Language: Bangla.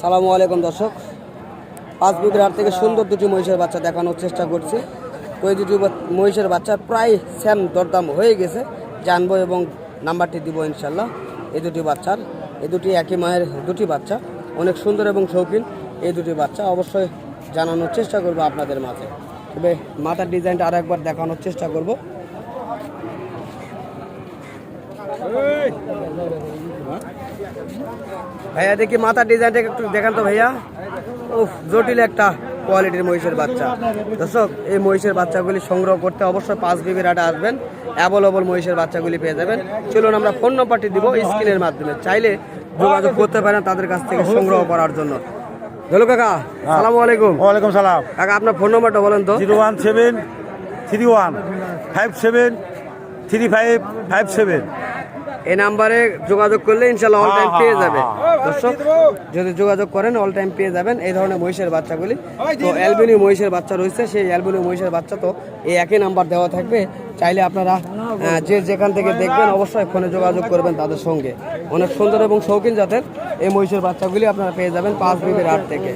সালামু আলাইকুম দর্শক। পাঁচ বিঘের হাট থেকে সুন্দর দুটি মহিষের বাচ্চা দেখানোর চেষ্টা করছি। ওই দুটি মহিষের বাচ্চা প্রায় সেম দরদাম হয়ে গেছে। জানব এবং নাম্বারটি দিব ইনশাল্লাহ এই দুটি বাচ্চার, এই দুটি একই মায়ের দুটি বাচ্চা। অনেক সুন্দর এবং শৌখিন এই দুটি বাচ্চা। অবশ্যই জানানোর চেষ্টা করব আপনাদের মাঝে। তবে মাথার ডিজাইনটা আরও একবার দেখানোর চেষ্টা করব। ভাইয়া দেখি মাথার ডিজাইনটা একটু দেখান তো ভাইয়া। উফ জটিল একটা কোয়ালিটির মহিষের বাচ্চা। দর্শক এই মহিষের বাচ্চাগুলি সংগ্রহ করতে অবশ্যই পাঁচ বিবির হাটে আসবেন। অ্যাভেলেবল মহিষের বাচ্চাগুলি পেয়ে যাবেন। চলুন আমরা ফোন নম্বরটি দিব স্ক্রিনের মাধ্যমে। চাইলে যোগাযোগ করতে পারেন তাদের কাছ থেকে সংগ্রহ করার জন্য। ধলো কাকা সালামু আলাইকুম। ওয়ালাইকুম সালাম। কাকা আপনার ফোন নম্বরটা বলেন তো। Zero one seven three one five seven three five five seven. এই নাম্বারে যোগাযোগ করলে ইনশাল্লাহ অল টাইম পেয়ে যাবে। দর্শক যদি যোগাযোগ করেন অল টাইম পেয়ে যাবেন এই ধরনের মহিষের বাচ্চাগুলি। তো অ্যালবিনি মহিষের বাচ্চা রয়েছে সেই অ্যালবিনি মহিষের বাচ্চা তো এই একই নাম্বার দেওয়া থাকবে। চাইলে আপনারা যে যেখান থেকে দেখবেন অবশ্যই ফোনে যোগাযোগ করবেন তাদের সঙ্গে। অনেক সুন্দর এবং শৌখিন জাতের এই মহিষের বাচ্চাগুলি আপনারা পেয়ে যাবেন পাঁচ বিবির আট থেকে।